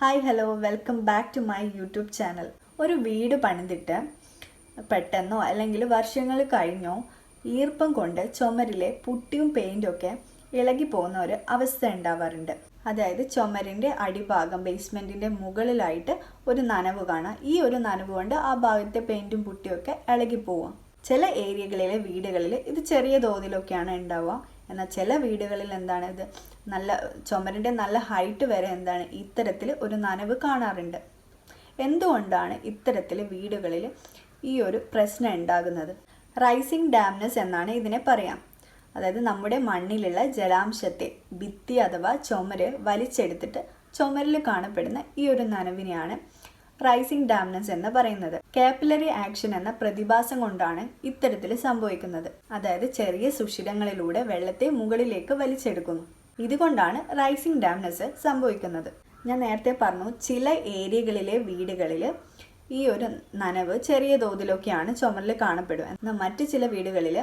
Hi hello welcome back to my YouTube channel ഒരു വീട് പണിതിട്ട് പെട്ടെന്നോ അല്ലെങ്കിൽ വർഷങ്ങൾ കഴിഞ്ഞോ ഈർപ്പം കൊണ്ട് ചുമരിലെ പുട്ടിയും പെയിന്റും ഒക്കെ ഇളകി പോകുന്ന ഒരു അവസ്ഥ ഉണ്ടാവാറുണ്ട്. അതായത് ചുമരിന്റെ അടിഭാഗം ബേസ്മെന്റിന്റെ മുകളിലായിട്ട് ഒരു നനവ് കാണാം. ഈ ഒരു നനവ് കൊണ്ട് ആ ഭാഗത്തെ പെയിന്റും പുട്ടിയും ഒക്കെ ഇളകി പോവാം. ചില ഏരിയകളിലെ വീടുകളിൽ ഇത് ചെറിയ തോതിലൊക്കെയാണ് ഉണ്ടാവുക. എന്നാൽ ചില വീടുകളിൽ എന്താണ് ഇത് നല്ല ചുമരിന്റെ നല്ല ഹൈറ്റ് വരെ എന്താണ് ഇത്തരത്തിൽ ഒരു നനവ് കാണാറുണ്ട്. എന്തുകൊണ്ടാണ് ഇത്തരത്തിൽ വീടുകളിൽ ഈ ഒരു പ്രശ്നം ഉണ്ടാകുന്നത്? റൈസിംഗ് ഡാംനസ് എന്നാണ് ഇതിനെ പറയാം. അതായത് നമ്മുടെ മണ്ണിലുള്ള ജലാംശത്തെ ഭിത്തി അഥവാ ചുമര് വലിച്ചെടുത്തിട്ട് ചുമരിൽ കാണപ്പെടുന്ന ഈ ഒരു നനവിനെയാണ് റൈസിംഗ് ഡാംനസ് എന്ന് പറയുന്നത്. കാപ്പിലറി ആക്ഷൻ എന്ന പ്രതിഭാസം കൊണ്ടാണ് ഇത്തരത്തിൽ സംഭവിക്കുന്നത്. അതായത് ചെറിയ സുഷിരങ്ങളിലൂടെ വെള്ളത്തെ മുകളിലേക്ക് വലിച്ചെടുക്കുന്നു. ഇതുകൊണ്ടാണ് റൈസിംഗ് ഡാംനസ് സംഭവിക്കുന്നത്. ഞാൻ നേരത്തെ പറഞ്ഞു ചില ഏരിയകളിലെ വീടുകളിൽ ഈ ഒരു നനവ് ചെറിയ തോതിലൊക്കെയാണ് ചുമരിൽ കാണപ്പെടുക. എന്നാൽ മറ്റു ചില വീടുകളിൽ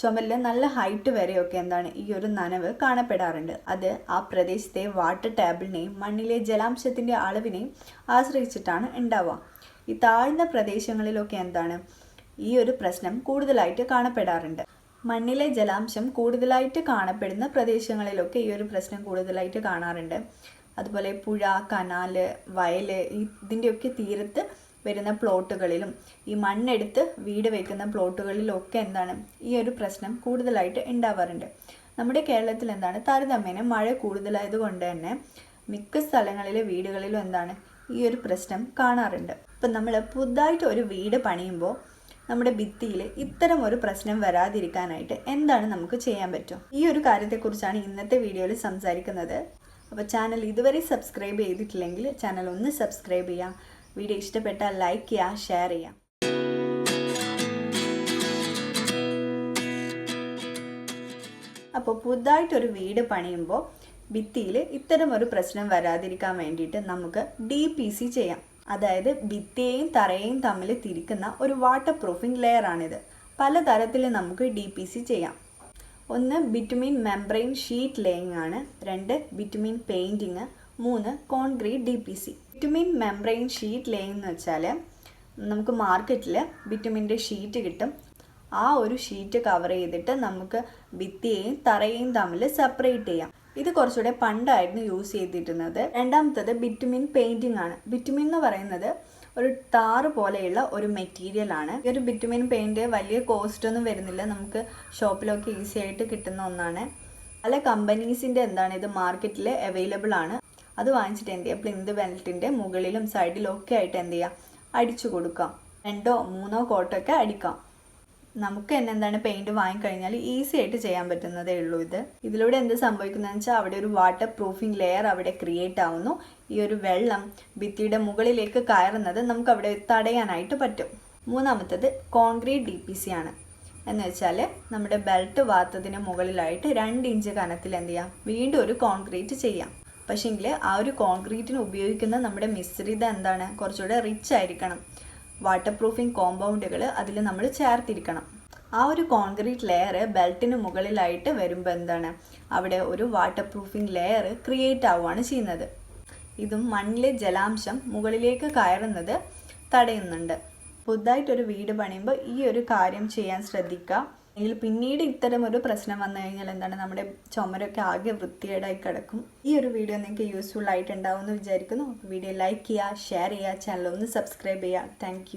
ചുമലിൽ നല്ല ഹൈറ്റ് വരെയൊക്കെ എന്താണ് ഈ ഒരു നനവ് കാണപ്പെടാറുണ്ട്. അത് ആ പ്രദേശത്തെ വാട്ടർ ടേബിളിനെയും മണ്ണിലെ ജലാംശത്തിന്റെ അളവിനെയും ആശ്രയിച്ചിട്ടാണ് ഉണ്ടാവുക. ഈ താഴ്ന്ന പ്രദേശങ്ങളിലൊക്കെ എന്താണ് ഈ ഒരു പ്രശ്നം കൂടുതലായിട്ട് കാണപ്പെടാറുണ്ട്. മണ്ണിലെ ജലാംശം കൂടുതലായിട്ട് കാണപ്പെടുന്ന പ്രദേശങ്ങളിലൊക്കെ ഈ ഒരു പ്രശ്നം കൂടുതലായിട്ട് കാണാറുണ്ട്. അതുപോലെ പുഴ കനാല് വയൽ ഇതിന്റെയൊക്കെ തീരത്ത് വരുന്ന പ്ലോട്ടുകളിലും ഈ മണ്ണെടുത്ത് വീട് വെക്കുന്ന പ്ലോട്ടുകളിലും ഒക്കെ എന്താണ് ഈ ഒരു പ്രശ്നം കൂടുതലായിട്ട് ഉണ്ടാവാറുണ്ട്. നമ്മുടെ കേരളത്തിൽ എന്താണ് താരതമ്യേന മഴ കൂടുതലായത് കൊണ്ട് തന്നെ മിക്ക സ്ഥലങ്ങളിലെ വീടുകളിലും എന്താണ് ഈ ഒരു പ്രശ്നം കാണാറുണ്ട്. ഇപ്പം നമ്മൾ പുതുതായിട്ട് ഒരു വീട് പണിയുമ്പോൾ നമ്മുടെ ഭിത്തിയിൽ ഇത്തരം ഒരു പ്രശ്നം വരാതിരിക്കാനായിട്ട് എന്താണ് നമുക്ക് ചെയ്യാൻ പറ്റും? ഈ ഒരു കാര്യത്തെക്കുറിച്ചാണ് ഇന്നത്തെ വീഡിയോയിൽ സംസാരിക്കുന്നത്. അപ്പോൾ ചാനൽ ഇതുവരെ സബ്സ്ക്രൈബ് ചെയ്തിട്ടില്ലെങ്കിൽ ചാനൽ ഒന്ന് സബ്സ്ക്രൈബ് ചെയ്യാം വീഡിയോ ഇഷ്ടപ്പെട്ടാൽ ലൈക്ക് ചെയ്യുക ഷെയർ ചെയ്യാം അപ്പോൾ പുതുതായിട്ടൊരു വീട് പണിയുമ്പോൾ ഭിത്തിയിൽ ഇത്തരം ഒരു പ്രശ്നം വരാതിരിക്കാൻ വേണ്ടിയിട്ട് നമുക്ക് ഡി പി സി ചെയ്യാം. അതായത് ഭിത്തിയെയും തറയെയും തമ്മിൽ തിരിക്കുന്ന ഒരു വാട്ടർ പ്രൂഫിംഗ് ലെയർ ആണിത്. പലതരത്തിൽ നമുക്ക് ഡി പി സി ചെയ്യാം. ഒന്ന് ബിറ്റുമീൻ മെംബ്രെയിൻ ഷീറ്റ് ലേയിങ് ആണ് രണ്ട് ബിറ്റുമീൻ പെയിന്റിങ് മൂന്ന് concrete D P C bitumen membrane sheet laying എന്ന് വെച്ചാൽ നമുക്ക് മാർക്കറ്റിൽ ബിറ്റുമിന്റെ ഷീറ്റ് കിട്ടും. ആ ഒരു ഷീറ്റ് കവർ ചെയ്തിട്ട് നമുക്ക് ഭിത്തിയെയും തറയെയും തമ്മിൽ സെപ്പറേറ്റ് ചെയ്യാം. ഇത് കുറച്ചുകൂടെ പണ്ടായിരുന്നു യൂസ് ചെയ്തിരുന്നത്. രണ്ടാമത്തത് ബിറ്റുമിൻ പെയിന്റിംഗ് ആണ്. ബിറ്റുമിൻ എന്ന് പറയുന്നത് ഒരു ടാറ് പോലെയുള്ള ഒരു മെറ്റീരിയൽ ആണ്. ഈ ഒരു ബിറ്റുമിൻ പെയിന്റ് വലിയ കോസ്റ്റ് ഒന്നും വരുന്നില്ല. നമുക്ക് ഷോപ്പിലൊക്കെ ഈസി ആയിട്ട് കിട്ടുന്ന ഒന്നാണ്. പല കമ്പനീസിന്റെ എന്താണ് ഇത് മാർക്കറ്റിൽ അവൈലബിൾ ആണ്. അത് വാങ്ങിച്ചിട്ട് എന്ത് ചെയ്യുക പ്ലിന്ത് ബെൽറ്റിന്റെ മുകളിലും സൈഡിലും ഒക്കെ ആയിട്ട് എന്ത് ചെയ്യുക അടിച്ചു കൊടുക്കാം. രണ്ടോ മൂന്നോ കോട്ടൊക്കെ അടിക്കാം. നമുക്ക് തന്നെ എന്താണ് പെയിന്റ് വാങ്ങിക്കഴിഞ്ഞാൽ ഈസി ആയിട്ട് ചെയ്യാൻ പറ്റുന്നതേ ഉള്ളൂ ഇത്. ഇതിലൂടെ എന്ത് സംഭവിക്കുന്നതെന്ന് വെച്ചാൽ അവിടെ ഒരു വാട്ടർ പ്രൂഫിംഗ് ലെയർ അവിടെ ക്രിയേറ്റ് ആവുന്നു. ഈ ഒരു വെള്ളം ഭിത്തിയുടെ മുകളിലേക്ക് കയറുന്നത് നമുക്ക് അവിടെ തടയാനായിട്ട് പറ്റും. മൂന്നാമത്തത് കോൺക്രീറ്റ് ഡി പി സി ആണ്. എന്ന് വെച്ചാൽ നമ്മുടെ ബെൽറ്റ് വാത്തതിന് മുകളിലായിട്ട് രണ്ട് ഇഞ്ച് കനത്തിൽ എന്ത് ചെയ്യാം? വീണ്ടും ഒരു കോൺക്രീറ്റ് ചെയ്യാം. പക്ഷേങ്കിൽ ആ ഒരു കോൺക്രീറ്റിന് ഉപയോഗിക്കുന്ന നമ്മുടെ മിശ്രിതം എന്താണ് കുറച്ചുകൂടെ റിച്ച് ആയിരിക്കണം. വാട്ടർ പ്രൂഫിംഗ് കോമ്പൗണ്ടുകൾ അതിൽ നമ്മൾ ചേർത്തിരിക്കണം. ആ ഒരു കോൺക്രീറ്റ് ലെയർ ബെൽറ്റിന് മുകളിലായിട്ട് വരുമ്പോൾ എന്താണ്? അവിടെ ഒരു വാട്ടർ പ്രൂഫിംഗ് ലെയർ ക്രിയേറ്റ് ആവുകയാണ് ചെയ്യുന്നത്. ഇതും മണ്ണിലെ ജലാംശം മുകളിലേക്ക് കയറുന്നത് തടയുന്നുണ്ട്. പുതുതായിട്ടൊരു വീട് പണിയുമ്പോൾ ഈ ഒരു കാര്യം ചെയ്യാൻ ശ്രദ്ധിക്കുക എങ്കിൽ പിന്നീട് ഇത്തരം ഒരു പ്രശ്നം വന്നു കഴിഞ്ഞാൽ എന്താണ് നമ്മുടെ ചുമരൊക്കെ ആകെ വൃത്തികേടായി കിടക്കും. ഈ ഒരു വീഡിയോ നിങ്ങൾക്ക് യൂസ്ഫുൾ ആയിട്ടുണ്ടാവും എന്ന് വിചാരിക്കുന്നു വീഡിയോ ലൈക്ക് ചെയ്യുക ഷെയർ ചെയ്യുക ചാനൽ ഒന്ന് സബ്സ്ക്രൈബ് ചെയ്യുക. താങ്ക്